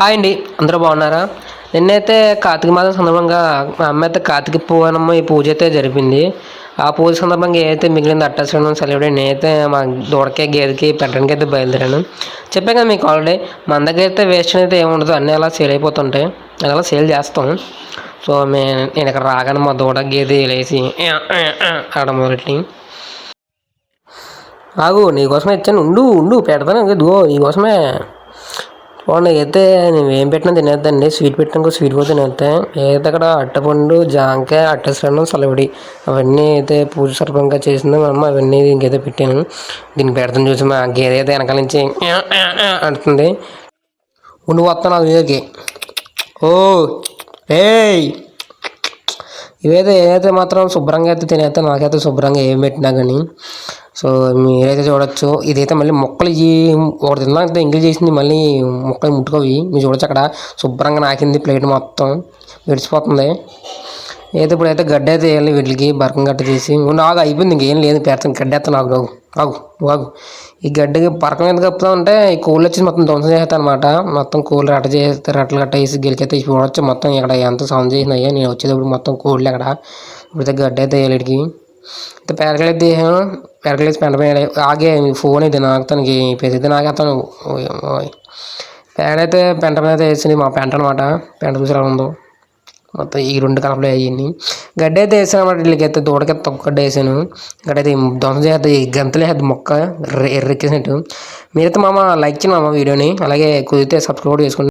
Hi అండి. అందరూ బాగున్నారా? నిన్నైతే కార్తీక మాసం సందర్భంగా మా అమ్మ అయితే కార్తీక పూర్ణమ్మ ఈ పూజ అయితే జరిపింది. ఆ పూజ సందర్భంగా ఏదైతే మిగిలింది అట్టాశ్రమం సెలవుడే నేనైతే మా దూడకే గేదెకి పెట్టడానికి అయితే బయలుదేరాను. చెప్పాను కదా మీకు ఆల్రెడీ మన దగ్గర అయితే వేస్ట్ అయితే ఏముండదు అన్నీ అలా సేల్ అయిపోతుంటాయి. అది అలా సేల్ చేస్తాం. సో మే నేను ఇక్కడ రాగానే మా దూడ గేదె వేసి ఆడ మొదటి ఆగు నీకోసమే ఇచ్చాను ఉండు ఉండు పెడతాను ఇదిగో నీకోసమే చూడండి అయితే నేను ఏం పెట్టినా తినేద్దండి. స్వీట్ పెట్టినా స్వీట్ కూడా తినేస్తాను ఏదైతే అక్కడ అట్టపండు జాంకాయ అట్టశ్రవణం సలవిడి అవన్నీ అయితే పూజ సర్పంగా చేసింది మా అమ్మ అవన్నీ ఇంకైతే పెట్టాను. దీన్ని పెడతాను చూసి మా గేదె అయితే వెనకాల నుంచి అంటుంది. ఉండి వస్తాను అది ఓ ఏయ్! ఇవైతే ఏదైతే మాత్రం శుభ్రంగా అయితే తినేస్తే నాకైతే శుభ్రంగా ఏం పెట్టినా కానీ. సో మీరైతే చూడొచ్చు ఇదైతే మళ్ళీ మొక్కలు ఈ ఒకటి తిన్నాక ఎంగిల్ చేసింది మళ్ళీ మొక్కలు ముట్టుకోవి. మీరు చూడొచ్చు అక్కడ. శుభ్రంగా నాకింది ప్లేట్ మొత్తం. విడిచిపోతుంది. అయితే ఇప్పుడు అయితే గడ్డ అయితే వేయాలి వీటికి బరకం గట్ట చేసి నాకు అయిపోయింది ఇంకేం లేదు పెడతాను గడ్డ ఎత్తాను నాకు నాకు ఆగు నువ్వు ఆగు. ఈ గడ్డకి బరకం ఎంత కప్పుతా ఉంటే ఈ కోళ్ళు వచ్చి మొత్తం ధ్వంసం చేస్తాను అనమాట మొత్తం కోళ్ళు రెట్ట చేస్తే రెట్టలు గట్ట వేసి గెలికైతే చూడొచ్చు. మొత్తం ఇక్కడ ఎంత సౌండ్ చేసినాయో నేను వచ్చేటప్పుడు మొత్తం కోళ్ళు అక్కడ. ఇప్పుడైతే గడ్డ అయితే వేయాలి వీటికి. పెరగలేదు దేహం పెరగలేదు పెంట ఆగే ఫోన్ ఇది నాకు తనకి పెద్ద నాకేస్తాను పేడైతే పెంట మీద వేసింది మా పెంట అనమాట పెంట చూసేలా ఉందో మొత్తం ఈ రెండు కలపలు అయ్యింది గడ్డ అయితే వేసాను అనమాట వీళ్ళకైతే దూడకైతే తక్కువ గడ్డ వేసాను గడ్డైతే ధ్వంసం చేస్తే ఈ గంతలే మొక్క ఎర్ర- ఎర్రెక్కేసినట్టు మీరైతే మామ లైక్ చేయండి మామ వీడియోని అలాగే కుదిరితే సబ్స్క్రైబ్ కూడా చేసుకోండి